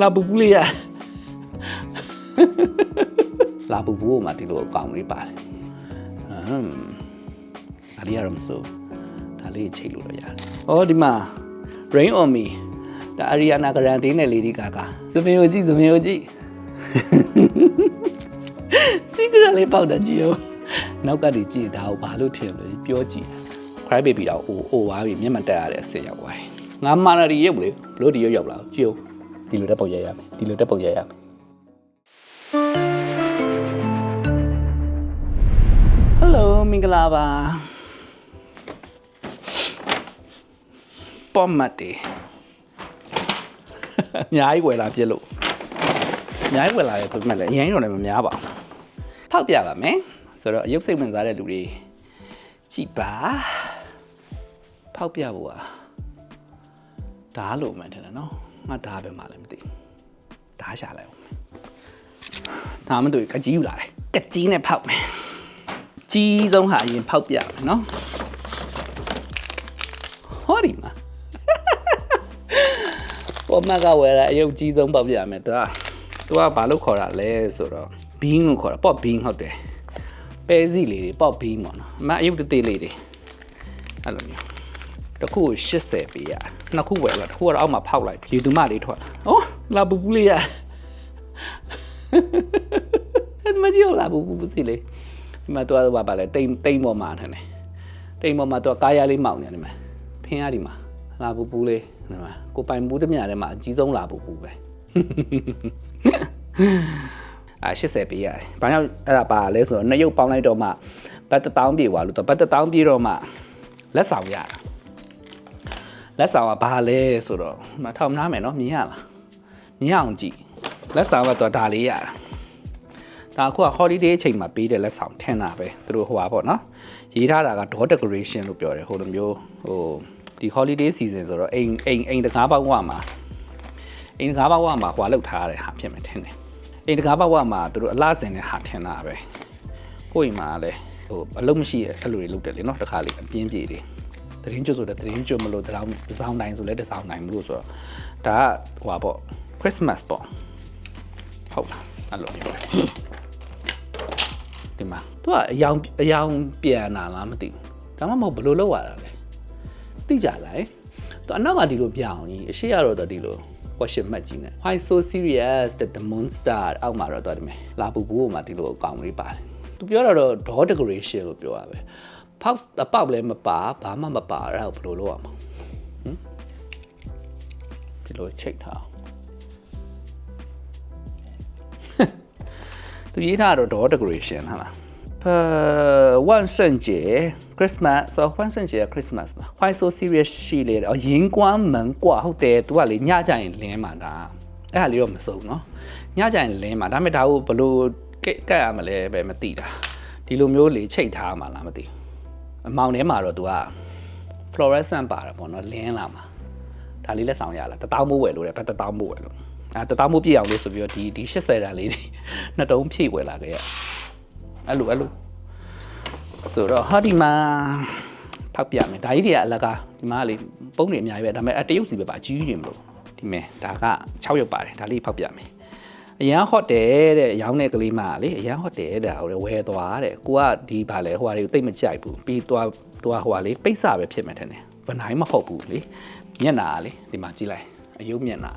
လာပူပူလေးရလာပူပူမှာဒီလိုအကောင်လေးပါတယ်ဟမ်အလီရမစိုးဒါလေးချိတ်လို့တော့ရတယ်။အော်ဒီမှာ Rain on me ဒါအရီယာနာဂရန်တေးနဲ့လေဒီကာကာစပင်ကိုကြည့်စပင်ကိုကြည့် secret လေးပေါက်တာကြည့်ဦးနောက်ကနေကြည့်ဒါကိုဘာလို့ထင်လဲပြောကြည့် cry baby တော့အိုအိုသွားပြီမျက်မှန်တက်ရတဲ့အဆင်ရောက်သွားပြီငါမာနာရီရုပ်လေဘလို့ဒီရုပ်ရောက်လာကြည့်ဦး ဒီလိုတက်ပုံရရမယ်ဒီလိုတက်ပုံရရမယ် Hello မင်္ဂလာပါပေါ်မတ်တေအများကြီးဝယ်လာပြစ်လို့အများကြီးဝယ်လာရဲဆိုမှလည်းအရင်တော့လည်းမများပါဘူးဖောက်ပြပါမယ်ဆိုတော့အယုတ်စိတ်ဝင်စားတဲ့လူတွေကြည်ပါဖောက်ပြဖို့อ่ะဓားလို့မှန်တယ်နော် ငါဓားပဲမှလည်းမသိဘူးဓားရှာလိုက်အောင်ဒါမှမဟုတ်ကကြီးယူလာတယ်ကကြီးနဲ့ဖောက်မယ်ကြီးဆုံးဟာအရင်ဖောက်ပြမယ်နော်ဟောဒီမှာပေါ်မကဝယ်ရအယုတ်ကြီးဆုံးပေါက်ပြမယ်သူကသူကဘာလို့ခေါ်တာလဲဆိုတော့ bean လို့ခေါ်တာ pop bean ဟုတ်တယ်ပဲစီလေးတွေ pop bean ပေါ့နော်အမအယုတ်သေးလေးတွေအဲ့လိုမျိုး တစ်ခုကို80ပေးရနှစ်ခုဝယ်လာတစ်ခုကတော့အောက်မှာဖောက်လိုက်ရေသူမလေးထွက်လာဩလာပူပူလေးရအဲ့မကြီးလာပူပူပူစီလေးဒီမှာတော့ဘာပါလဲတိမ်တိမ်ပေါ်မှာထင်တယ်တိမ်ပေါ်မှာတော့ကားရလေးမောင်းနေတယ်ဒီမှာဖင်းရဒီမှာလာပူပူလေးဒီမှာကိုပိုင်ပူးတမြထဲမှာအကြီးဆုံးလာပူပူပဲအာ80ပေးရတယ်။ဘာကြောင့်အဲ့ဒါပါလဲဆိုတော့နှစ်ရုပ်ပေါင်းလိုက်တော့မှဘတ်တထောင်ပြေသွားလို့တော့ဘတ်တထောင်ပြေတော့မှလက်ဆောင်ရတာ လက်ဆောင်ကဘာလဲဆိုတော့မထောင်နားမယ်နော်မြင်ရလားမြင်ရအောင်ကြည့်လက်ဆောင်ကတော့ဒါလေးရတာဒါအခုက holiday အချိန်မှာပေးတဲ့လက်ဆောင်ထင်တာပဲသူတို့ဟိုပါပေါ့နော်ရေးထားတာက door decoration လို့ပြောတယ်ဟိုလိုမျိုးဟိုဒီ holiday season ဆိုတော့အိမ်အိမ်အိမ်တကားပေါက်ဝမှာအိမ်တကားပေါက်ဝမှာဟွာလောက်ထားတဲ့ဟာဖြစ်မယ်ထင်တယ်အိမ်တကားပေါက်ဝမှာသူတို့အလားစင်တဲ့ဟာထင်တာပဲကိုယ့်အိမ်မှာလည်းဟိုအလုံးမရှိရဲ့အဲ့လိုတွေလုပ်တယ်လေနော်တခါလေအပြင်းပြေတွေ တရင်ကျွတ်ဆိုတဲ့တရင်ကျွတ်မလို့တစောင်းတစောင်းတိုင်းဆိုလဲတစောင်းတိုင်းမလို့ဆိုတော့ဒါကဟိုပါပေါ့ Christmas ပေါ့ဟုတ်လားအဲ့လိုမျိုးဒီမှာသူကအယောင်အယောင်ပြန်လာလားမသိဘူးဒါမှမဟုတ်ဘယ်လိုလုပ်ရတာလဲသိကြလားသူအနောက်ကဒီလိုပြောင်းကြီးအရှိရတော့ဒီလို question mark ကြီးနဲ့ why so serious that the monster အောက်မှာတော့တော်တယ်မယ်လာပူပူမှာဒီလိုအကောင်လေးပါတယ်သူပြောတာတော့ door decoration လို့ပြောရပဲ ဖောက်အပေါက်လည်းမပါဘာမှမပါအဲ့ဒါကိုဘယ်လိုလုပ်ရမှာဟမ်ဒီလိုချိတ်ထားအောင် သူရေးထားတော့ door decoration ဟာလား呃，万圣节 Christmas ဆို万圣节 Christmas လား Why so serious ရှိလေအော်ရင်ကွမ်းမန်กว่าဟုတ်တယ်သူကလေညကြရင်လင်းမှာဒါအဲ့ဒါလေးတော့မစုံเนาะညကြရင်လင်းမှာဒါပေမဲ့ဒါကိုဘလို့ကက်ကက်ရမလဲပဲမသိတာဒီလိုမျိုးလေချိတ်ထားမှာလားမသိဘူး အမောင်ထဲမှာတော့သူက fluorescent ပါတာပေါ့နော်လင်းလာမှာဒါလေးလက်ဆောင်ရလားတတောင်းမိုးဝယ်လို့တယ်ဘတ်တတောင်းမိုးဝယ်လို့အဲတတောင်းမိုးပြည့်အောင်လို့ဆိုပြီးတော့ဒီဒီ80တာလေးတွေနှစ်တုံးဖြည့်ဝယ်လာခဲ့ရအဲ့လိုအဲ့လိုဆိုတော့ဟာဒီမှာဖောက်ပြမယ်ဒါကြီးတွေကအလကားဒီမှာလေပုံးတွေအများကြီးပဲဒါပေမဲ့အတရုပ်စီပဲပါအကြီးကြီးတွေမလို့ဒီမဲ့ဒါက6ရုပ်ပါတယ်ဒါလေးဖောက်ပြမယ် အရန်ဟော့တယ်တဲ့ရောင်းတဲ့ကလေးမလေအရန်ဟော့တယ်တဲ့ဟိုဝယ်သွားတဲ့ကိုကဒီပါလေဟိုဟာတွေကိုတိတ်မကြိုက်ဘူးပြီးသွားသွားဟိုဟာလေပိတ်စပဲဖြစ်မယ်ထင်တယ်ဗနိုင်မဟုတ်ဘူးလေမျက်နာလေဒီမှာကြည့်လိုက်အယုတ်မျက်နာ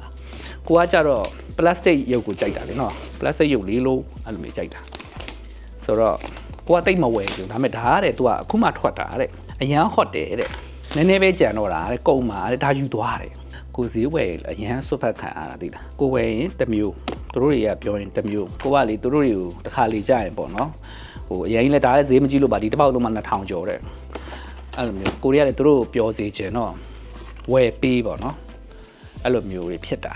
ကိုကကြတော့ပလတ်စတစ်ရုပ်ကိုကြိုက်တာလေနော်ပလတ်စတစ်ရုပ်လေးလို့အဲ့လိုမျိုးကြိုက်တာဆိုတော့ကိုကတိတ်မဝယ်ဘူးဒါပေမဲ့ဒါကတဲ့ तू ကအခုမှထွက်တာတဲ့အရန်ဟော့တယ်တဲ့နည်းနည်းပဲကြံတော့တာတဲ့ကုံမာတဲ့ဒါယူသွားတယ် ကိုဈေးဝယ်အရန်ဆွတ်ဖက်ခံရတာသိလားကိုဝယ်ရင်တစ်မျိုးသူတို့တွေကပြောရင်တစ်မျိုးကိုကလေသူတို့တွေကိုတစ်ခါလေကြာရင်ပေါ့နော်ဟိုအရင်လည်းဒါလည်းဈေးမကြီးလို့ပါဒီတစ်ပေါက်လုံးမှ2000ကျော်တဲ့အဲ့လိုမျိုးကိုရီးယားလည်းသူတို့ကိုပြောစေချင်တော့ဝယ်ပေးပေါ့နော်အဲ့လိုမျိုးတွေဖြစ်တာ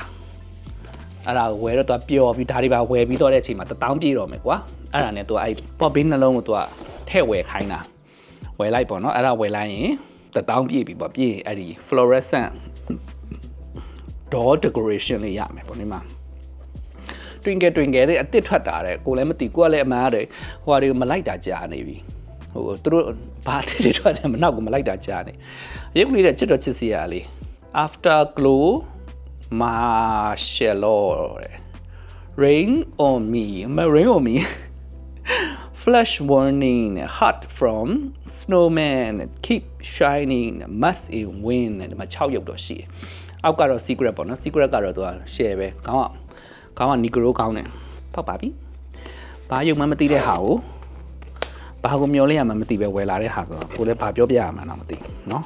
အဲ့ဒါကိုဝယ်တော့သူကပျော်ပြီးဒါတွေပါဝယ်ပြီးတော့တဲ့အချိန်မှာ1000ပြည့်တော့မယ်ကွာအဲ့ဒါနဲ့သူကအဲ့ပေါ့ဘေးနှလုံးကိုသူကထဲ့ဝယ်ခိုင်းတာဝယ်လိုက်ပေါ့နော်အဲ့ဒါဝယ်လိုက်ရင်1000ပြည့်ပြီပေါ့ပြည့်ရင်အဲ့ဒီ fluorescent door decoration လေးရမယ်ပေါ့ဒီမှာ twinkle twinkle တဲ့အတစ်ထွက်တာတဲ့ကိုလည်းမသိကိုကလည်းအမှန်ရတယ်ဟိုဟာတွေကိုမလိုက်တာကြာနေပြီဟိုသူတို့ဘာတစ်တွေထွက်တယ်မနောက်ကမလိုက်တာကြာနေရုပ်လေးတဲ့ချစ်တော်ချစ်စီရလေး after glow marshmallow တဲ့ rain on me မ rain on me flash warning hot from snowman keep shining must in win တဲ့ဒီမှာ6ရုပ်တော့ရှိတယ် အောက်ကတော့ secret ပေါ့နော် secret ကတော့သူက share ပဲခေါင်းကခေါင်းက negro ခေါင်းနဲ့ဖောက်ပါပြီဘာယုံမှမသိတဲ့ဟာကိုဘာကိုမျောလဲရမှမသိပဲဝယ်လာတဲ့ဟာဆိုတော့ကိုလည်းဘာပြောပြရမှန်းတော့မသိနော်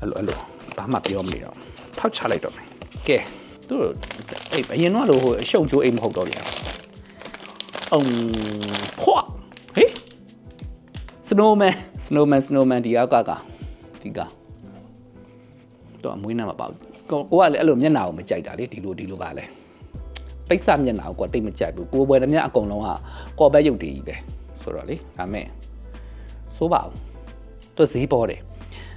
အဲ့လိုအဲ့လိုဘာမှပြောမနေတော့ဖောက်ချလိုက်တော့မယ်ကဲသူတို့အဲ့အရင်တော့လို့ဟိုအရှုံချိုးအိမ်မဟုတ်တော့ဗျာအုံခွာဟေး snowman snowman snowman ဒီအောက်ကကဒီက တော့အမွေးနာမပေါ့ကိုကိုကလည်းအဲ့လိုမျက်နှာကိုမကြိုက်တာလေဒီလိုဒီလိုပါလဲပိတ်စမျက်နှာကိုကိုတိတ်မကြိုက်ဘူးကိုယ်ပွဲတည်းအကုန်လုံးကကော်ဘက်ရုပ်တည်ကြီးပဲဆိုတော့လေဒါမဲ့စိုးပါဘူးသူဈေးပေါ်တယ်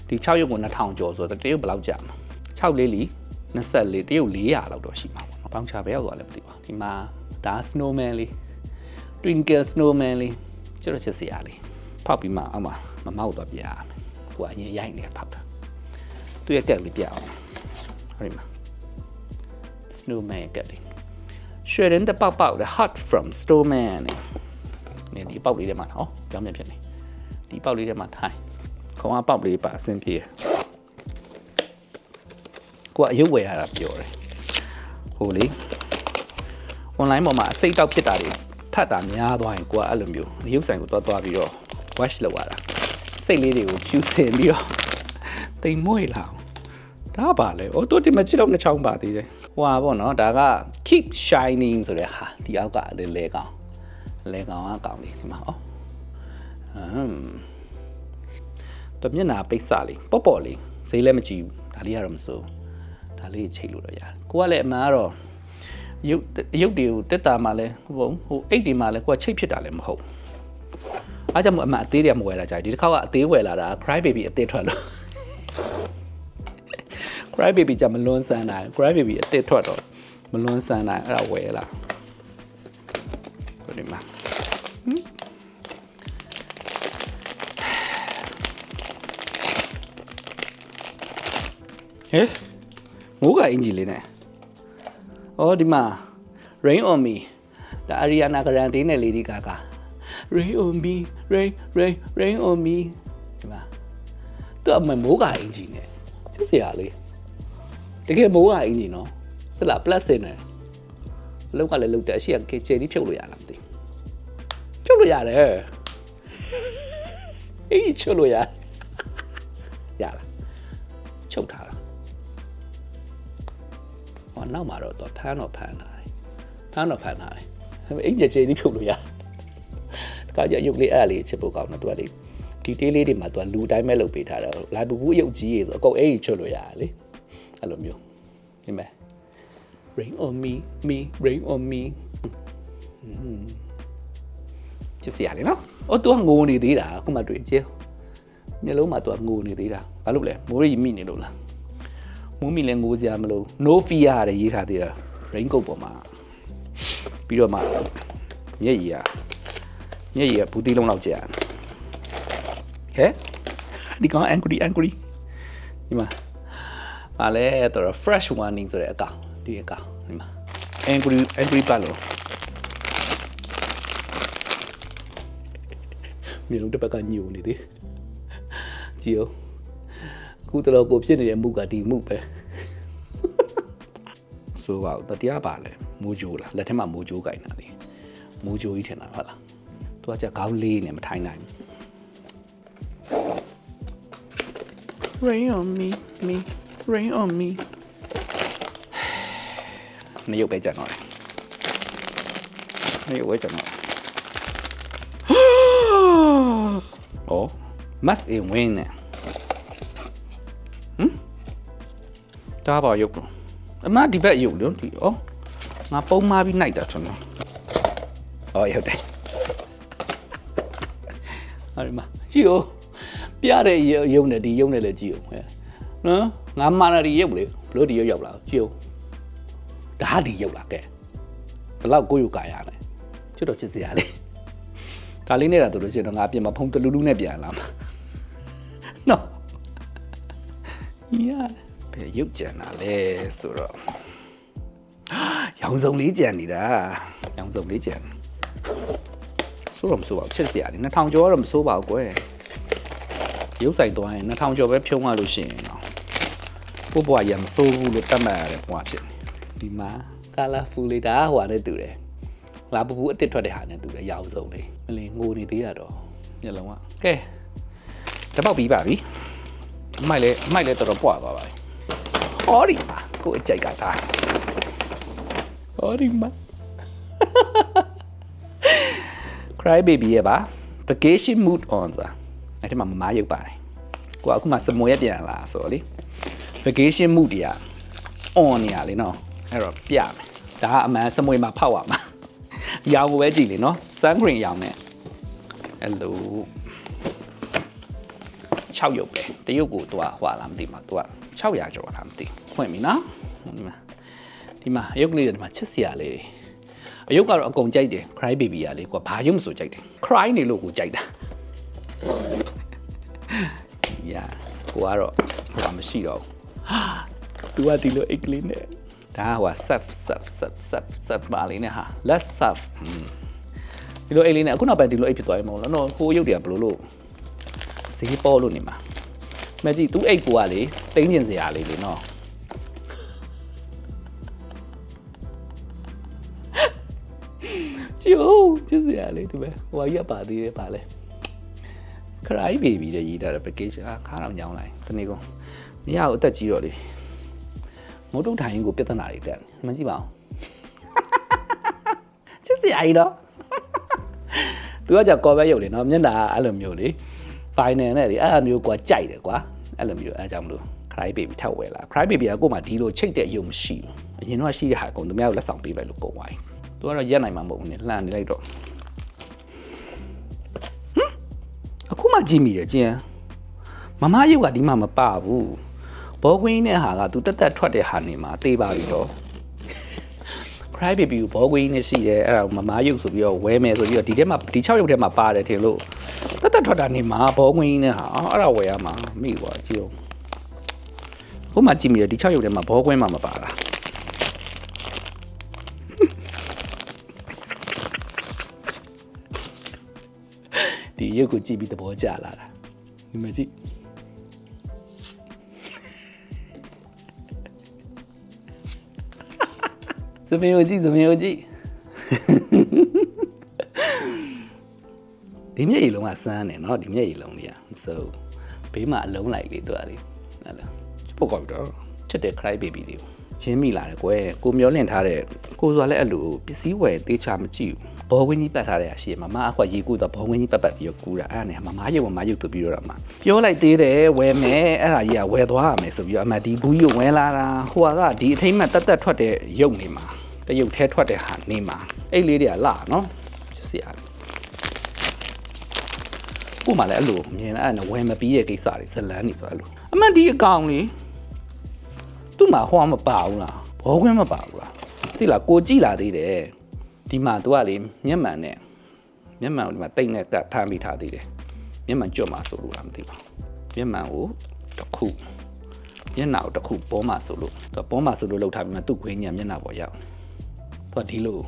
ဒီ6ရုပ်ကို2000ကျော်ဆိုတော့တရုပ်ဘယ်လောက်ကြာမှာ6လေးလီ24တရုပ်400လောက်တော့ရှိမှာပေါ့နော်ပေါင်ချဘဲရောက်သွားလည်းမသိပါဘူးဒီမှာဒါ snowman လေး twinkle snowman လေးကျတော့ချစ်စရာလေးဖောက်ပြီးမှအောက်မှာမမောက်တော့ပြရမယ်ကိုကအရင်ရိုက်နေဖောက်တာ သူ့ရဲ့ကက်လေးပြအောင်ဟိုဒီမှာ snowman ကက်လေးရွှေရင်တပေါက်ပေါက်တဲ့ hot from snowman နေဒီပေါက်လေးထဲမှာဟောပြောင်းပြန်ဖြစ်နေဒီပေါက်လေးထဲမှာထိုင်ခေါင်းကပေါက်လေးပါအဆင်ပြေကိုကအယုတ်ဝယ်ရတာပြောတယ်ဟိုလေ online ပေါ်မှာအစိတ်တောက်ဖြစ်တာတွေဖတ်တာများသွားရင်ကိုကအဲ့လိုမျိုးရုပ်ဆိုင်ကိုတွားတွားပြီးတော့ wash လုပ်ရတာစိတ်လေးတွေကိုဖြူစင်ပြီးတော့တိမ်မွေ့လာအောင် ဒါပါလေအိုးတို့ဒီမှာချစ်လို့နှစ်ချောင်းပါသေးတယ်ဟိုဟာပေါ့နော်ဒါက keep shining ဆိုတဲ့ဟာဒီအောက်ကလေလဲကောင်လဲကောင်ကကောင်လေးဒီမှာဟောအမ်တော့မျက်နှာပိတ်စလေးပေါ့ပေါ့လေးဈေးလည်းမကြည့်ဘူးဒါလေးကတော့မစိုးဒါလေးချိတ်လို့တော့ရတယ်ကိုကလည်းအမှန်ကတော့ရုပ်ရုပ်တွေကိုတက်တာမှလည်းဟိုဟိုအိတ်တွေမှလည်းကိုကချိတ်ဖြစ်တာလည်းမဟုတ်အားကြောင့်မို့အမှအသေးတွေကမဝယ်လာကြဘူးဒီတစ်ခါကအသေးဝယ်လာတာ cry baby အသေးထွက်လို့ cry baby ကြမလွန်ဆန်းတာ cry baby အသေးထွက်တော့မလွန်ဆန်းတာအဲ့ဒါဝယ်လာဟိုဒီမှာဟဲ့ငိုးကအင်ဂျီလေးနဲ့။အော်ဒီမှာ Rain on me ဒါ Ariana Grande နဲ့ Lady Gaga Rain on me rain rain rain on me ဒီမှာသူအမမိုးကအင်ဂျင်နဲ့ချစ်စရာလေး တကယ်မိုးကအင်ဂျင်နော်သလား plus နဲ့အလောက်ကလည်းလုတ်တယ်အရှိကချယ်လေးဖြုတ်လို့ရလားမသိဘူးဖြုတ်လို့ရတယ်အေးချုပ်လို့ရရလားချုပ်ထားတာဟောနောက်မှာတော့တော့ဖမ်းတော့ဖမ်းလာတယ်ဖမ်းတော့ဖမ်းလာတယ်ဒါပေမဲ့အိမ်ပြချေလေးဖြုတ်လို့ရတယ်တခါကျရုပ်လေးအဲ့ဒါလေးချစ်ဖို့ကောင်းတော့သူကလေဒီတေးလေးတွေမှာသူကလူတိုင်းပဲလုပ်ပေးထားတယ်လာပူပူရုပ်ကြီးရေဆိုအကုန်အဲ့ကြီးချွတ်လို့ရတယ်လေ အဲ့လိုမျိုးဒီမဲ့ rain on me me rain on me ချစ်စရာလေနော်အော်သူကငိုနေသေးတာအခုမှတွေ့ကြည့်မျက်လုံးမှာသူကငိုနေသေးတာဘာလို့လဲမိုးရီမိနေလို့လားမုံမီလည်းငိုစရာမလို no fear ရတယ်ရေးထားသေးတာ rain coat ပေါ်မှာပြီးတော့မှမျက်ရည်ကမျက်ရည်ကဘူးတီးလုံးလောက်ကြာဟဲ့ဒီကောင် angry angry ဒီမှာ ပါလဲတော့ fresh warning ဆိုတဲ့အကောင်ဒီအကောင်ဒီမှာ angry angry ပါလို့မြေလုံးတစ်ပတ်ကညိုနေသေးကြည့်အောင်အခုတလောကိုဖြစ်နေတဲ့မှုကဒီမှုပဲဆိုပါတော့တရားပါလဲမိုးကြိုးလားလက်ထက်မှာမိုးကြိုးကင်တာလေမိုးကြိုးကြီးထင်တာဟုတ်လားသူကကြခေါင်းလေးနဲ့မထိုင်းနိုင်ဘူး Rain on me me rain on me နေရုပ်ပဲကြံတော့တယ်နေရုပ်ပဲကြံတော့အော် must in win နဲ့တားပါရုပ်တော့အမဒီဘက်ရုပ်လို့ဒီဩငါပုံမာပြီးနိုင်တာကျွန်တော်ဩရုပ်တယ်ဟာဒီမှာကြည့်ဦးပြတဲ့ရုပ်နဲ့ဒီရုပ်နဲ့လည်းကြည့်ဦးဟဲ့ နော်ငါမာနာဒီရုပ်လေဘလို့ဒီရုပ်ရောက်လာကြည့်ဦးဒါဒီရုပ်လာကဲဘလောက်ကိုယ်ယူကာရလဲချွတ်တော့ချစ်စရာလေဒါလေးနဲ့တာတို့လို့ရှိရင်တော့ငါပြင်မှာဖုံးတလူလူနဲ့ပြန်လာမှာနော် Yeah. ဘယ်ရုပ်ကြံတာလဲဆိုတော့ရောင်စုံလေးကြံနေတာရောင်စုံလေးကြံဆိုတော့မဆိုးပါဘူးချစ်စရာလေ2000ကျော်တော့မဆိုးပါဘူးကွယ်ရုပ်ဆိုင်သွားရင်2000ကျော်ပဲဖြုံးရလို့ရှိရင်တော့ ကိုဘွားရမဆိုးဘူးလို့တတ်မှတ်ရတဲ့ဘွားဖြစ်နေဒီမှာ colorful လေးဒါဟိုဟာနဲ့တူတယ်လာပူပူအစ်စ်ထွက်တဲ့ဟာနဲ့တူတယ်ရောင်စုံလေးမလင်ငိုနေသေးတာတော့မျက်လုံးကကဲတပောက်ပြီးပါပြီအမိုက်လဲအမိုက်လဲတော်တော်ပွားသွားပါပြီဟောဒီမှာကိုအကြိုက်ကဒါဟောဒီမှာ cry baby ရဲ့ပါ vacation mood on ဆိုတာအဲ့ဒီမှာမမရုပ်ပါတယ်ကိုကအခုမှစမွေးပြန်လာဆိုတော့လေ vacation mood တွေက on နေရလေနော်အဲ့တော့ပြမယ်ဒါကအမှန်စမွေးမှာဖောက်ရမှာရောင်ကိုပဲကြည့်လေနော် sun cream ရောင်နဲ့အဲ့လို6ရုပ်ပဲတရုပ်ကိုသူကဟွာလားမသိမှာသူက600ကျော်လားမသိဖွင့်ပြီနော်ဒီမှာဒီမှာရုပ်ကလေးတွေဒီမှာချစ်စရာလေးတွေအယုတ်ကတော့အကုန်ကြိုက်တယ် cry baby ကလေကွာဘာရုပ်မဆိုကြိုက်တယ် cry နေလို့ကိုကြိုက်တာညာကိုကတော့ဟိုကမရှိတော့ဘူး तू ကဒီလိုအိတ်ကလေးနဲ့ဒါကဟိုက sub sub sub sub sub ပါလေးနဲ့ဟာ let's sub ဒီလိုအိတ်လေးနဲ့အခုနောက်ပိုင်းဒီလိုအိတ်ဖြစ်သွားပြီမဟုတ်လားနော်ဟိုရုပ်တွေကဘလို့လို့ဈေးပေါ်လို့နေမှာမကြည့် तू အိတ်ကိုကလေတင်းကျင်စရာလေးလေနော်ကျိုးကျစရာလေးဒီပဲဟိုကရပါသေးတယ်ပါလဲ cry baby တဲ့ရေးထားတဲ့ package အာခါတော့ညောင်းလိုက်တနေ့ကုန် မရဘူးအသက်ကြီးတော့လေမုတ်တုတ်ထိုင်ကိုပြဿနာတွေတက်မှန်ကြည့်ပါအောင်ချစ်စရာကြီးတော့သူကကြာကော်ဘက်ရုပ်လေနော်မျက်နှာအဲ့လိုမျိုးလေ final နဲ့လေအဲ့လိုမျိုးကွာကြိုက်တယ်ကွာအဲ့လိုမျိုးအဲ့ကြောင့်မလို့ cry baby ထောက်ဝဲလာ cry baby ကကို့မှာဒီလိုချိတ်တဲ့အယုံမရှိဘူးအရင်တော့ရှိရဟာကုန်သူများကိုလက်ဆောင်ပေးလိုက်လို့ပုံသွားပြီသူကတော့ရက်နိုင်မှာမဟုတ်ဘူးနဲ့လှန်နေလိုက်တော့အခုမှကြည့်မိတယ်ကျင်းမမရုပ်ကဒီမှမပါဘူး ဘောကွင်းနဲ့ဟာက तू တက်တက်ထွက်တဲ့ဟာနေမှာတေးပါပြီတော့ cry baby ကိုဘောကွင်းနဲ့ရှိတယ်အဲ့ဒါကိုမမရုပ်ဆိုပြီးတော့ဝဲမယ်ဆိုပြီးတော့ဒီထဲမှာဒီ6ရုပ်ထဲမှာပါတယ်ထင်လို့တက်တက်ထွက်တာနေမှာဘောကွင်းနဲ့ဟာအော်အဲ့ဒါဝဲရမှာမိကွာကြည့်အောင်အခုမှကြည့်မိတယ်ဒီ6ရုပ်ထဲမှာဘောကွင်းမှမပါတာဒီရုပ်ကိုကြည့်ပြီးသဘောကျလာတာဒီမှာကြည့် သမီးကိုကြည့်သမီးကိုကြည့်ဒီမျက်ရည်လုံးကစမ်းတယ်နော်ဒီမျက်ရည်လုံးကြီးอ่ะ so ဘေးမှာအလုံးလိုက်လေသူကလေဟဲ့လားချစ်ဖို့ကောက်တော့ချစ်တဲ့ cry baby လေးကိုချင်းမိလာတယ်ကွယ်ကိုမျောလင့်ထားတဲ့ကိုစွာလည်းအဲ့လိုပစ္စည်းဝယ်တေးချမကြည့်ဘူးဘောဝင်းကြီးပတ်ထားတဲ့အရှိမမအခွက်ရေကူတော့ဘောဝင်းကြီးပတ်ပတ်ပြီးတော့ကူတာအဲ့ဒါနဲ့မမရုပ်မမရုပ်သူပြီးတော့မှပြောလိုက်သေးတယ်ဝယ်မယ်အဲ့ဒါကြီးကဝယ်သွားရမယ်ဆိုပြီးတော့အမဒီဘူးကြီးဝယ်လာတာဟိုကဒီအထိမ့်မှတက်တက်ထွက်တဲ့ရုပ်နေမှာ တရုပ်ထဲထွက်တဲ့ဟာနေမှာအဲ့လေးတွေကလာနော်ဆရာကိုမှလည်းအဲ့လိုမြင်လိုက်အဲ့ဒါဝယ်မပြီးရဲ့ကိစ္စတွေဇလန်းနေဆိုအဲ့လိုအမှန်ဒီအကောင်လေးသူ့မှာဟောမပါဘူးလားဘောခွင်းမပါဘူးလားသိလားကိုကြည့်လာသေးတယ်ဒီမှာ तू ကလေမျက်မှန်နဲ့မျက်မှန်ကိုဒီမှာတိတ်နဲ့ကတ်ဖမ်းမိထားသေးတယ်မျက်မှန်ကြွတ်မှာဆိုလို့လားမသိပါဘူးမျက်မှန်ကိုတစ်ခုမျက်နှာကိုတစ်ခုပေါ်မှာဆိုလို့သူပေါ်မှာဆိုလို့လောက်ထားပြီးမှသူ့ခွေးညံမျက်နှာပေါ်ရောက် သူကဒီလို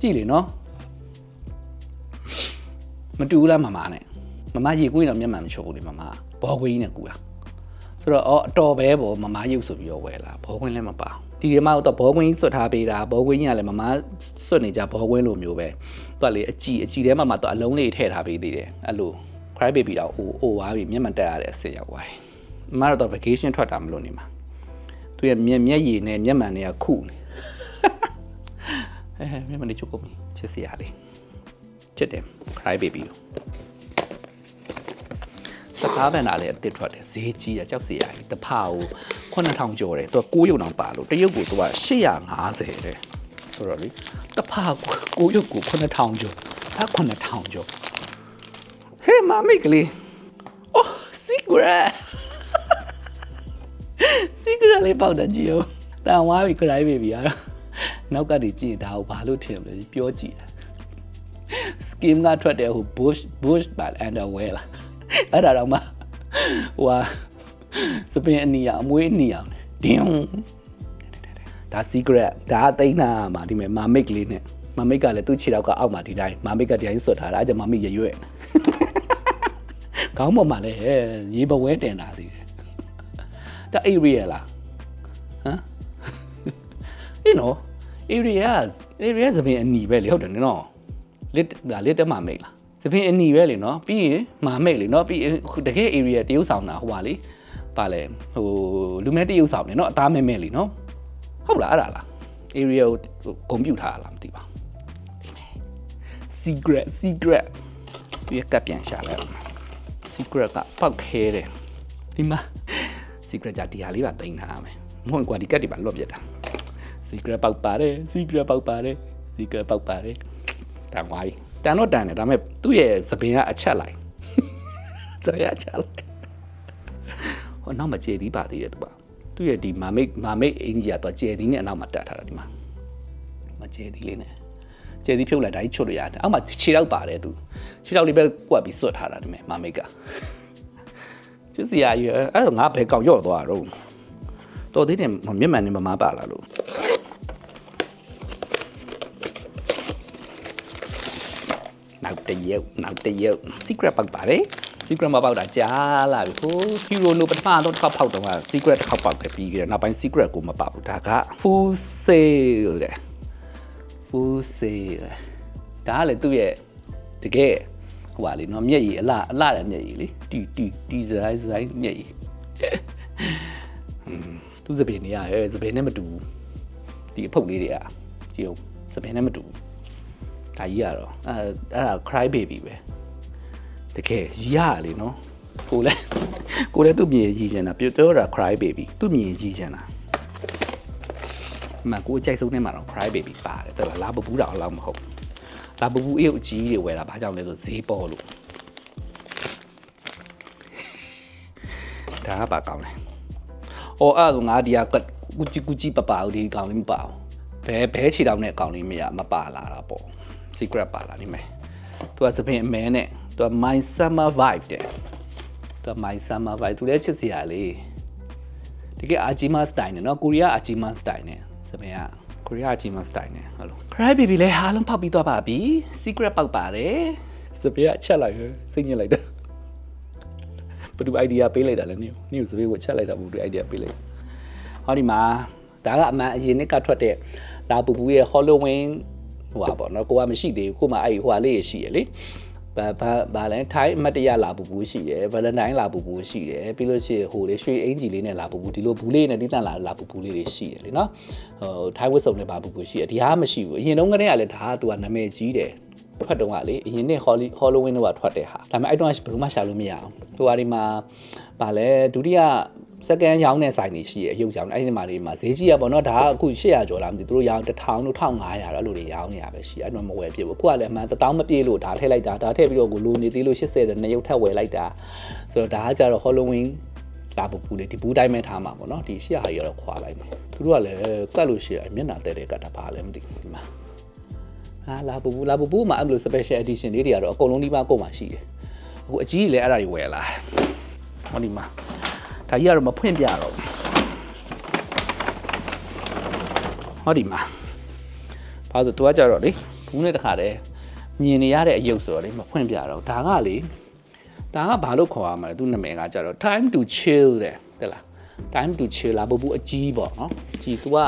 ကြည့်လေနော်မတူဘူးလားမမနဲ့မမရေကွေးတော့မျက်မှန်မချိုးဘူးလေမမဘောခွေးကြီးနဲ့ကူတာဆိုတော့အော်အတော်ပဲပေါ့မမရုပ်ဆိုပြီးတော့ဝယ်လာဘောကွင်းလည်းမပါဒီဒီမှာတော့ဘောကွင်းစွတ်ထားပေးတာဘောကွင်းကြီးကလည်းမမစွတ်နေကြဘောကွင်းလိုမျိုးပဲသူကလေအကြည့်အကြည့်ထဲမှာမှတော့အလုံးလေးထည့်ထားပေးသေးတယ်အဲ့လို cry baby တော့အိုအိုသွားပြီမျက်မှန်တက်ရတဲ့အဆင်ရောက်သွားပြီမမတော့ vacation ထွက်တာမလို့နေမှာသူရဲ့မျက်မျက်ရည်နဲ့မျက်မှန်တွေကခုနေ အဲမျက်မှန်တွေချုပ်ကုန်ပြီချစ်စရာလေးချစ်တယ် cry baby ကိုစကားဗန်တာလည်းအတစ်ထွက်တယ်ဈေးကြီးတယ်ကြောက်စရာကြီးတဖာကို9000ကျော်တယ်သူက6ရုပ်တောင်ပါလို့တရုပ်ကိုသူက850တဲ့ဆိုတော့လေတဖာကို6ရုပ်ကို9000ကျော်ဒါ9000ကျော်ဟေးမမိတ်ကလေးအိုး secret secret လေးပေါက်တယ်ကြည့်အောင်တန်ဝါပြီ cry baby ကတော့ နောက်ကနေကြည့်ရင်ဒါကိုဘာလို့ထင်လဲပြောကြည့် scheme ကထွက်တယ်ဟို bush bush ပါ underwear လားအဲ့ဒါတော့မှဟိုဟာစပင်အနီအောင်အမွေးအနီအောင်ဒင်းဒါ secret ဒါအသိန်းနာမှာဒီမဲ့မာမိတ်ကလေးနဲ့မာမိတ်ကလည်းသူ့ခြေထောက်ကအောက်မှာဒီတိုင်းမာမိတ်ကဒီတိုင်းဆွတ်ထားတာအဲကြောင့်မာမိတ်ရရွဲ့ခေါင်းပေါ်မှာလည်းရေပဝဲတင်တာသေးတယ်ဒါ area လားဟမ်အေးနော် areas areas စပင်အနီပဲလေဟုတ်တယ်နော်လက်ဒါလက်တက်မာမိတ်လားစပင်အနီပဲလေနော်ပြီးရင်မာမိတ်လေနော်ပြီးရင်တကယ် area တရုပ်ဆောင်တာဟိုပါလေပါလေဟိုလူမဲတရုပ်ဆောင်နေနော်အသားမဲမဲလေနော်ဟုတ်လားအဲ့ဒါလား area ကိုဂုံပြူထားလားမသိပါဘူး secret secret ဒီကပ်ပြန်ရှာလိုက်အောင် secret ကပောက်ခဲတယ်ဒီမှာ secret ကြဒီဟာလေးပါတင်ထားရမယ်မဟုတ်ကွာဒီကတ်တွေပါလွတ်ပြတ်တာ secret ပောက်ပါတယ် secret ပောက်ပါတယ် secret ပောက်ပါတယ်တန်သွားပြီတန်တော့တန်တယ်ဒါပေမဲ့သူ့ရဲ့သပင်ကအချက်လိုက်သပင်ကအချက်လိုက်ဟောနောက်မကျေသေးပါသေးတယ်သူကသူ့ရဲ့ဒီမာမိတ်မာမိတ်အင်ကြီးကတော့ကျေသေးနဲ့အနောက်မှာတက်ထားတာဒီမှာမကျေသေးလေးနဲ့ကျေသေးဖြုတ်လိုက်ဒါကြီးချွတ်လို့ရတယ်အောက်မှာခြေထောက်ပါတယ်သူခြေထောက်လေးပဲကွက်ပြီးစွတ်ထားတာဒီမှာမာမိတ်ကကျစီရရအဲ့တော့ငါဘယ်ကောင်ရော့သွားတော့တော်သေးတယ်မျက်မှန်နဲ့မမပါလာလို့ နောက်တရုပ်နောက်တရုပ် secret ပောက်ပါတယ် secret မပောက်တာကြားလာပြီဟို hero လို့ပထမတော့တစ်ခါဖောက်တော့ secret တစ်ခါပောက်ခဲ့ပြီးကြတယ်နောက်ပိုင်း secret ကိုမပောက်ဘူးဒါက full sale တဲ့ full sale ဒါကလေသူ့ရဲ့တကယ်ဟိုပါလေနော်မျက်ရည်အလားအလားတဲ့မျက်ရည်လေတီတီတီဇိုင်းဇိုင်းမျက်ရည်သူစပင်နေရရဲ့စပင်နဲ့မတူဘူးဒီအဖုတ်လေးတွေကကြည့်အောင်စပင်နဲ့မတူဘူး ဒါကြီးကတော့အဲအဲ့ဒါ cry baby ပဲတကယ်ရရလေနော်ကိုလည်းကိုလည်းသူ့မြေကြီးချင်တာပြောတော့တာ cry baby သူ့မြေကြီးချင်တာမကိုအကြိုက်ဆုံးနဲ့မှာတော့ cry baby ပါတယ်တော်လားလာပပူးတာတော့မဟုတ်ဘူးလာပပူးအေးအကြီးတွေဝယ်တာဘာကြောင့်လဲဆိုဈေးပေါ်လို့ဒါကပါကောင်းလဲ။အော်အဲ့ဒါငါဒီကကူချီကူချီပပအောင်ဒီကောင်လေးမပါဘူး။ဘဲဘဲခြေတောင်နဲ့ကောင်လေးမရမပါလာတာပေါ့။ secret ပါလာနေမယ်သူကသပင်အမဲနဲ့သူက my summer vibe တဲ့သူက my summer vibe သူလည်းချစ်စရာလေးတကယ်အာဂျီမာ style နဲ့နော်ကိုရီးယားအာဂျီမာ style နဲ့သပင်ကကိုရီးယားအာဂျီမာ style နဲ့ဟုတ်လို့ cry baby လည်းအားလုံးဖောက်ပြီးသွားပါပြီ secret ပောက်ပါတယ်သပင်ကချက်လိုက်စိတ်ညစ်လိုက်တာဘယ်သူ idea ပေးလိုက်တာလဲနင်းနင်းသပင်ကိုချက်လိုက်တာဘယ်သူ idea ပေးလိုက်ဟောဒီမှာဒါကအမှန်အရင်နှစ်ကထွက်တဲ့လာပူပူရဲ့ Halloween ဟိုပါပေါ့နော်ကိုကမရှိသေးဘူးကိုမှအဲ့ဟိုဟာလေးရရှိရလေဘာဘာဘာလဲထိုင်းအမတ်တရလာပူပူရှိတယ် Valentine လာပူပူရှိတယ်ပြီးလို့ရှိရင်ဟိုလေရွှေအင်ကြီးလေးနဲ့လာပူပူဒီလိုဘူးလေးနဲ့တိတန့်လာလာပူပူလေးတွေရှိတယ်လေနော်ဟိုထိုင်းဝတ်စုံနဲ့ဘာပူပူရှိတယ်ဒီဟာမရှိဘူးအရင်တုန်းကတည်းကလည်းဒါကသူကနာမည်ကြီးတယ်ထွက်တော့ကလေအရင်နှစ် Halloween တော့ထွက်တဲ့ဟာဒါပေမဲ့အဲ့တော့ဘယ်လို့မှရှာလို့မရအောင်ဟိုဟာဒီမှာဗာလဲဒုတိယ စကန်ရောင်းတဲ့ဆိုင်တွေရှိရအယုတ်ရောင်းအဲ့ဒီမှာတွေမှာဈေးကြီးရပေါ့နော်ဒါကအခု800ကျော်လားမသိဘူးသူတို့ရောင်း1000တို့1500တော့အဲ့လိုတွေရောင်းနေရပဲရှိအဲ့တော့မဝယ်ပြဘူးအခုကလည်းအမှန်1000မပြည့်လို့ဒါထည့်လိုက်တာဒါထည့်ပြီးတော့ကိုလိုနေသေးလို့80တဲ့နှစ်ရုပ်ထပ်ဝယ်လိုက်တာဆိုတော့ဒါကကြတော့ Halloween လာပူပူလေးဒီဘူးတိုင်းပဲထားမှာပေါ့နော်ဒီ800ဟာကြီးတော့ခွာလိုက်မယ်သူတို့ကလည်းကတ်လို့ရှိရမျက်နှာတဲတဲ့ကတ်တာဘာလဲမသိဘူးဒီမှာဟာလာပူပူလာပူပူမှာအဲ့လို special edition လေးတွေကတော့အကုန်လုံးဒီမှာကိုယ်မှာရှိတယ်အခုအကြီးကြီးလည်းအဲ့ဒါတွေဝယ်လာဟောဒီမှာ ဒါကြီးကတော့မဖွင့်ပြတော့ဘူးဟောဒီမှာဘာလို့သူကကြတော့လေဘူးနဲ့တခါတည်းမြင်နေရတဲ့အယုတ်ဆိုတော့လေမဖွင့်ပြတော့ဒါကလေဒါကဘာလို့ခေါ်ရမှာလဲသူနာမည်ကကြတော့ time to chill တဲ့တဲ့လား time to chill လာပပူအကြီးပေါ့နော်ကြီးသူက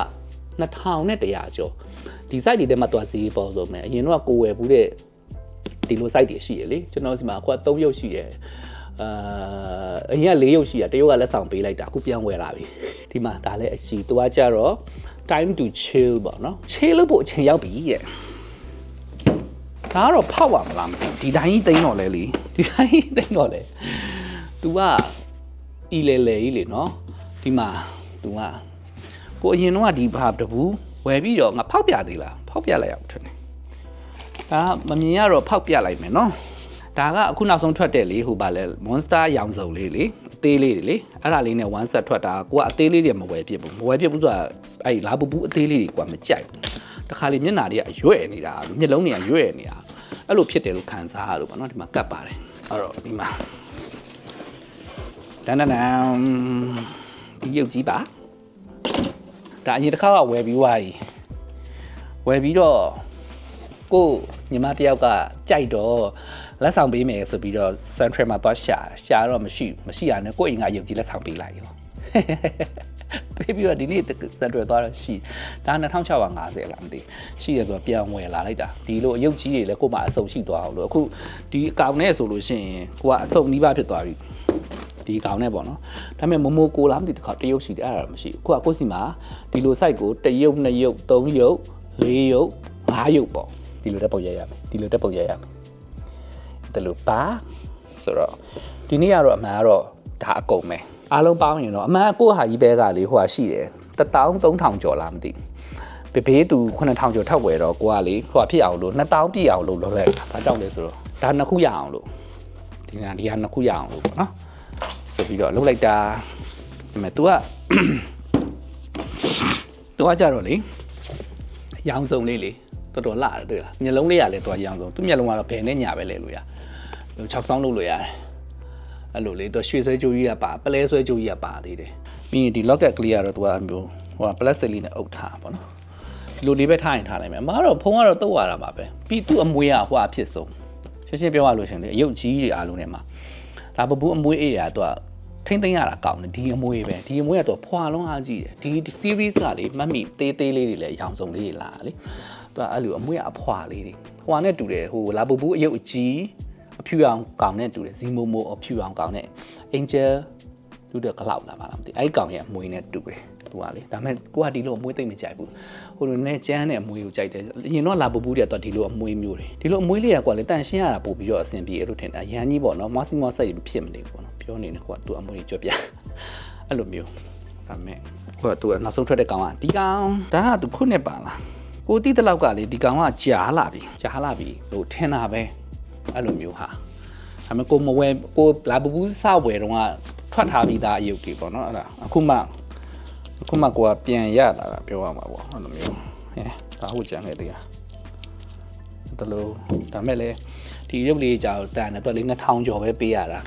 2000နဲ့100ကျော်ဒီ site တွေထဲမှာသွားဈေးပေါ်ဆိုမယ်အရင်တော့ကိုဝယ်ဘူးတဲ့ဒီလို site တွေရှိရလေကျွန်တော်ဒီမှာအခုက3ရုပ်ရှိတယ် အာအရင်က4ရုပ်ရှိရတရုတ်ကလက်ဆောင်ပေးလိုက်တာအခုပြန်ဝယ်လာပြီဒီမှာဒါလည်းအကြီးသူကကြတော့ time to chill ပေါ့နော် chill လို့ပို့အချိန်ရောက်ပြီရဲ့ဒါကတော့ဖောက်ရမလားမသိဘူးဒီတိုင်းကြီးသိမ်းတော့လဲလေဒီတိုင်းကြီးသိမ်းတော့လဲ तू ကအီလေလေကြီးလေနော်ဒီမှာ तू ကကိုအရင်တော့ကဒီဘာတဘူးဝယ်ပြီးတော့ငါဖောက်ပြသေးလားဖောက်ပြလိုက်အောင်ထင်တယ်ဒါမမြင်ရတော့ဖောက်ပြလိုက်မယ်နော် ဒါကအခုနောက်ဆုံးထွက်တဲ့လေဟိုပါလဲ monster ရောင်စုံလေးလေအသေးလေးတွေလေအဲ့ဒါလေးနဲ့ one set ထွက်တာကိုကအသေးလေးတွေမဝယ်ပြစ်ဘူးမဝယ်ပြစ်ဘူးဆိုတာအဲ့လာပူပူအသေးလေးတွေကမကြိုက်ဘူးတခါလေမျက်နှာတွေကအရွဲ့နေတာမျက်လုံးတွေကရွဲ့နေတာအဲ့လိုဖြစ်တယ်လို့ခံစားရလို့ပေါ့နော်ဒီမှာကတ်ပါတယ်အဲ့တော့ဒီမှာတန်တန်တန်ဒီရုပ်ကြီးပါဒါအရင်တစ်ခါကဝယ်ပြီးွားကြီးဝယ်ပြီးတော့ကိုညီမတယောက်ကကြိုက်တော့ လက်ဆောင်ပေးမယ်ဆိုပြီးတော့ central မှာသွားရှာရှာတော့မရှိမရှိရနဲ့ကိုအိမ်ကရုပ်ကြီးလက်ဆောင်ပေးလိုက်ရောပေးပြီးတော့ဒီနေ့ central သွားတော့ရှိဒါ2650လားမသိရှိရဆိုတော့ပြန်ဝယ်လာလိုက်တာဒီလိုအယုတ်ကြီးတွေလည်းကို့မှာအစုံရှိသွားအောင်လို့အခုဒီအကောင်နဲ့ဆိုလို့ရှိရင်ကိုကအစုံနီးပါးဖြစ်သွားပြီဒီကောင်နဲ့ပေါ့နော်ဒါပေမဲ့မမိုကိုလားမသိတခါတရုပ်ရှိတယ်အဲ့ဒါတော့မရှိဘူးကိုကကိုယ့်စီမှာဒီလို site ကိုတရုပ်နှစ်ရုပ်သုံးရုပ်လေးရုပ်ငါးရုပ်ပေါ့ဒီလိုတက်ပုံရိုက်ရမယ်ဒီလိုတက်ပုံရိုက်ရမယ် ဒီလိုပါဆိုတော့ဒီနေ့ကတော့အမှန်ကတော့ဒါအကုန်ပဲအားလုံးပေါင်းရင်တော့အမှန်ကိုယ့်ဟာကြီးပဲကလေဟိုဟာရှိတယ်13000ကျော်လားမသိဘူးဘေဘေးသူ9000ကျော်ထပ်ဝယ်တော့ကိုကလေဟိုဟာဖြစ်အောင်လို့2000ပြည့်အောင်လို့လုပ်လိုက်တာဘာကြောင့်လဲဆိုတော့ဒါနှစ်ခုရအောင်လို့ဒီကဒီကနှစ်ခုရအောင်လို့ပေါ့နော်ဆိုပြီးတော့လုပ်လိုက်တာဒီမဲ့ तू က तू ကကြတော့လေရောင်စုံလေးလေတော်တော်လှတယ်တွေ့လားမျက်လုံးလေးကလည်း तू ကရောင်စုံသူ့မျက်လုံးကတော့ဘယ်နဲ့ညာပဲလဲလို့ရဟို 6ဆောင်းလုပ်လို့ရတယ်အဲ့လိုလေ तू ရွှေဆွဲကြိုးကြီးကပါပလဲဆွဲကြိုးကြီးကပါသေးတယ်ပြီးရင်ဒီ locket ကလေးကတော့ तू ကမျိုးဟိုက plastic လေးနဲ့အုပ်ထားပါတော့ဒီလိုလေးပဲထားရင်ထားလိုက်မယ်အမကတော့ဖုံးကတော့တုတ်ရတာပါပဲပြီးသူ့အမွေးကဟိုအဖြစ်ဆုံးရှင်းရှင်းပြောရလို့ရှရင်လေအယုတ်ကြီးတွေအားလုံးထဲမှာဒါပပူးအမွေးအေးတွေကသူကထိမ့်သိမ်းရတာကောင်းတယ်ဒီအမွေးပဲဒီအမွေးကတော့ဖွာလုံးအားကြီးတယ်ဒီ series ကလေမှတ်မိသေးသေးလေးတွေလည်းရောင်စုံလေးတွေလာလေသူကအဲ့လိုအမွေးကအဖွာလေးတွေဟိုဟာနဲ့တူတယ်ဟိုလာပပူးအယုတ်အကြီး အဖြူအောင်ကောင်နဲ့တူတယ်ဇီမိုမိုအဖြူအောင်ကောင်နဲ့ angel တူတဲ့ကလောက်လာပါလားမသိအဲ့ဒီကောင်ရဲ့အမွေးနဲ့တူတယ်သူကလေဒါပေမဲ့ကိုကဒီလိုအမွေးသိမ့်မကြိုက်ဘူးဟိုလိုနဲ့ကျန်းတဲ့အမွေးကိုကြိုက်တယ်အရင်တော့လာပပူးတွေကတော့ဒီလိုအမွေးမျိုးတွေဒီလိုအမွေးလေးကကွာလေတန်ရှင်းရတာပို့ပြီးတော့အဆင်ပြေလို့ထင်တာရန်ကြီးပေါ့နော်မဆီမဆက်ရဖြစ်မနေဘူးပေါ့နော်ပြောနေတယ်ကွာသူအမွေးကြွပြအဲ့လိုမျိုးဒါပေမဲ့ကိုကသူကနောက်ဆုံးထွက်တဲ့ကောင်ကဒီကောင်ဒါကသူခုနှစ်ပါလားကိုတိတဲ့လောက်ကလေဒီကောင်ကကြာလာပြီကြာလာပြီလို့ထင်တာပဲ အဲ့လိုမျိုးဟာဒါပေမဲ့ကိုမဝဲကိုလာပပူးစဝဲတော့ကထွက်ထားပြီးသားအယုတ်တွေပေါ့နော်အဲ့ဒါအခုမှအခုမှကိုကပြန်ရလာတာပြောရမှာပေါ့အဲ့လိုမျိုးဟဲ့ဒါဟုတ်ကြံခဲ့တရားဒါလို့ဒါမဲ့လေဒီရုပ်လေးကြာတန်တယ်တော့လေး2000ကျော်ပဲပေးရတာ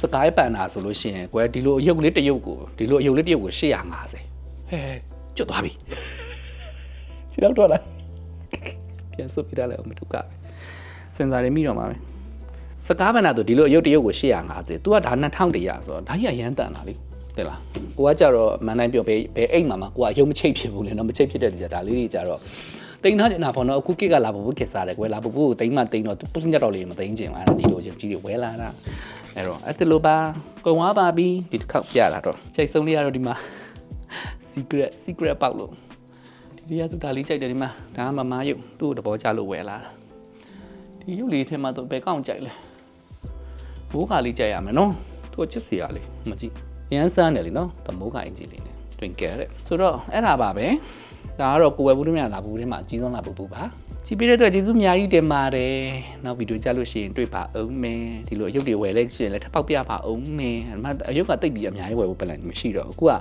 စကိုင်းပန်တာဆိုလို့ရှိရင်ကွယ်ဒီလိုရုပ်လေးတစ်ရုပ်ကိုဒီလိုရုပ်လေးတစ်ရုပ်ကို850ဟဲ့ကျွတ်သွားပြီခြေတော့တော့လာပြန်ဆုပ်ပြတာလည်းမတူကပဲ စင်စာတွေမိတော့မှာပဲစကားပန်တာဆိုဒီလိုရုပ်တစ်ရုပ်ကို850 तू ကဒါ2000တရဆိုတော့ဒါကြီးအရန်တန်တာလေတဲ့လားကိုကကြတော့မန်တိုင်းပြောဘယ်ဘယ်အိမ်မှာမှာကိုကရုံမချိတ်ဖြစ်ဘူးလေနော်မချိတ်ဖြစ်တဲ့လူကြဒါလေးတွေကြတော့တိန်ထားနေတာပေါ့နော်အခုကိကလာဘူးခက်စားတယ်ကွယ်လာဘူးကိုတိန်မှတိန်တော့သူပုစင်ကြတော့လေမတိန်ချင်ဘူးအဲ့ဒါဒီလိုကြီးတွေဝဲလာတာအဲ့တော့အဲ့တလိုပါကုံသွားပါပြီဒီတစ်ခေါက်ပြလာတော့ချိတ်ဆုံးလေးကတော့ဒီမှာ secret secret ပေါက်လို့ဒီရသူဒါလေးကြိုက်တယ်ဒီမှာဒါကမမရုပ်သူ့ကိုတဘောချလို့ဝဲလာတာ ဒီရုပ်လေးထဲမှာသူဘယ်ကောင်းကြိုက်လဲဘိုးခါလေးကြိုက်ရမယ်နော်သူချစ်စီရလေမကြည့်ရန်စမ်းတယ်လीနော်တမိုးကအင်ဂျင်လေးနဲ့တွင်ကဲတဲ့ဆိုတော့အဲ့ဒါပါပဲဒါကတော့ကိုဝယ်ဘူးတမရလာဘူးထဲမှာအကြီးဆုံးလာဘူးဘူးပါကြည့်ပြတဲ့အတွက်ကျေးဇူးအများကြီးတင်ပါတယ်နောက်ဗီဒီယိုကြလို့ရှိရင်တွေ့ပါအောင်မယ်ဒီလိုအရုပ်တွေဝယ်လိုက်ရှိရင်လည်းထပ်ပေါက်ပြပါအောင်မယ်အမှအရုပ်ကတိတ်ပြီးအများကြီးဝယ်ဖို့ပြန်လိုက်မရှိတော့အခုက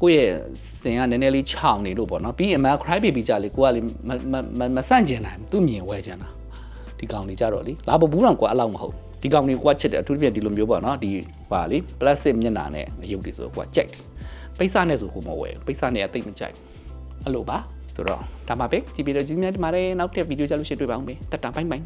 ကိုယ့်ရဲ့စင်ကနည်းနည်းလေးခြောင်နေလို့ပေါ့နော်ပြီးအမှ cry baby ကြလေကိုကလေမမမဆန့်ကျင်နိုင်သူ့မြင်ဝယ်ကျင်တာ ဒီကောင်တွေကြတော့လေလာဘူးတော့ကိုအဲ့လောက်မဟုတ်ဒီကောင်တွေကိုကချစ်တယ်အထူးသဖြင့်ဒီလိုမျိုးပေါ့နော်ဒီဟာလေ plastic မျက်နှာနဲ့ရုပ်တွေဆိုကိုကကြိုက်တယ်ပိတ်စနဲ့ဆိုကိုမဝယ်ပိတ်စနဲ့အသိမကြိုက်အဲ့လိုပါဆိုတော့ဒါမှပဲကြည့်ပြီးတော့ကျေးဇူးများတင်ပါတယ်နောက်ထပ်ဗီဒီယိုကြလို့ရှိရင်တွေ့ပါအောင်ပဲတတ်တာဘိုင်းဘိုင်း